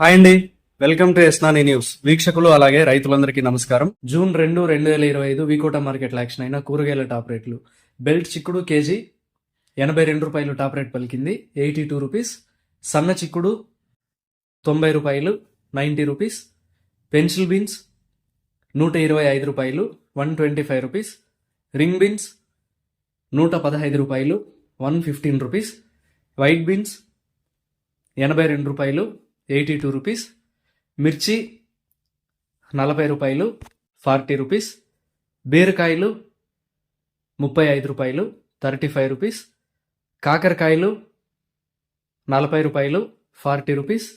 Hi అండి. Welcome to ఎస్నాని news. వీక్షకులు అలాగే రైతులందరికీ నమస్కారం. జూన్ రెండు రెండు వేల ఇరవై ఐదు వీకోట మార్కెట్ యాక్షన్ అయిన కూరగాయల టాప్ రేట్లు. బెల్ట్ చిక్కుడు కేజీ ఎనభై రెండు రూపాయలు టాప్ రేట్ పలికింది. Eighty two rupees. సన్న చిక్కుడు తొంభై రూపాయలు నైంటీ రూపీస్. పెన్సిల్ బీన్స్ నూట ఇరవై ఐదు రూపాయలు one twenty five rupees. Ring beans నూట పదహైదు రూపాయలు one fifteen rupees. White beans ఎనభై రెండు రూపాయలు ఎయిటీ టూ రూపీస్. మిర్చి నలభై రూపాయలు ఫార్టీ రూపీస్. బీరకాయలు ముప్పై ఐదు రూపాయలు థర్టీ ఫైవ్ రూపీస్. కాకరకాయలు నలభై రూపాయలు ఫార్టీ రూపీస్.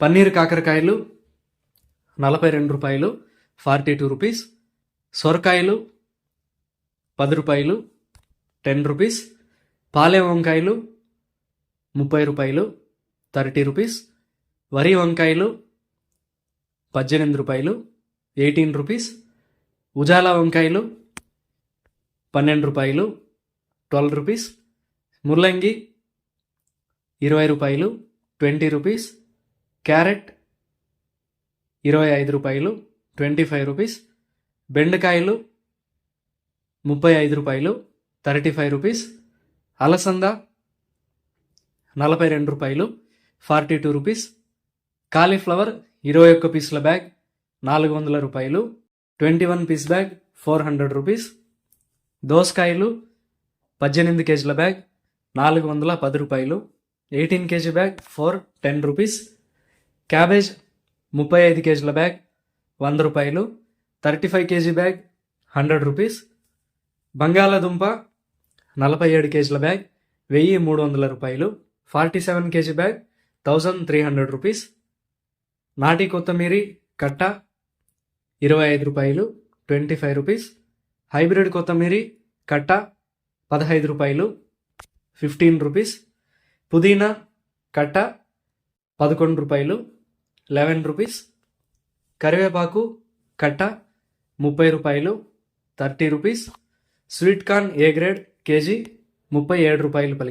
పన్నీర్ కాకరకాయలు నలభై రెండు రూపాయలు ఫార్టీ టూ రూపీస్. సొరకాయలు పది రూపాయలు టెన్ రూపీస్. పాలే వంకాయలు ముప్పై రూపాయలు థర్టీ రూపీస్. వరి వంకాయలు పద్దెనిమిది రూపాయలు ఎయిటీన్ రూపీస్. ఉజాలా వంకాయలు పన్నెండు రూపాయలు ట్వెల్వ్ రూపీస్. ముల్లంగి ఇరవై రూపాయలు ట్వంటీ రూపీస్. క్యారెట్ ఇరవై ఐదు రూపాయలు ట్వంటీ ఫైవ్ రూపీస్. బెండకాయలు ముప్పై ఐదు రూపాయలు థర్టీ ఫైవ్ రూపీస్. అలసంద నలభై రెండు రూపాయలు ఫార్టీ టూ రూపీస్. కాలీఫ్లవర్ ఇరవై ఒక్క పీసుల బ్యాగ్ నాలుగు వందల రూపాయలు. Twenty one piece bag four hundred rupees. దోసకాయలు పద్దెనిమిది కేజీల బ్యాగ్ నాలుగు వందల పది రూపాయలు. Eighteen KG bag four ten rupees. Cabbage ముప్పై ఐదు కేజీల బ్యాగ్ వంద రూపాయలు. Thirty five KG bag hundred rupees. బంగాళాదుంప నలభై ఏడు కేజీల బ్యాగ్ వెయ్యి మూడు వందల రూపాయలు. Forty seven KG bag thousand three hundred rupees. నాటి కొత్తమీరి కట్ట ఇరవై ఐదు రూపాయలు ట్వంటీ ఫైవ్ రూపీస్. హైబ్రిడ్ కొత్తమీరి కట్ట పదహైదు రూపాయలు ఫిఫ్టీన్ రూపీస్. పుదీనా కట్ట పదకొండు రూపాయలు లెవెన్ రూపీస్. కరివేపాకు కట్ట ముప్పై రూపాయలు thirty rupees. Sweet corn A grade KG ముప్పై ఏడు రూపాయలు పలిక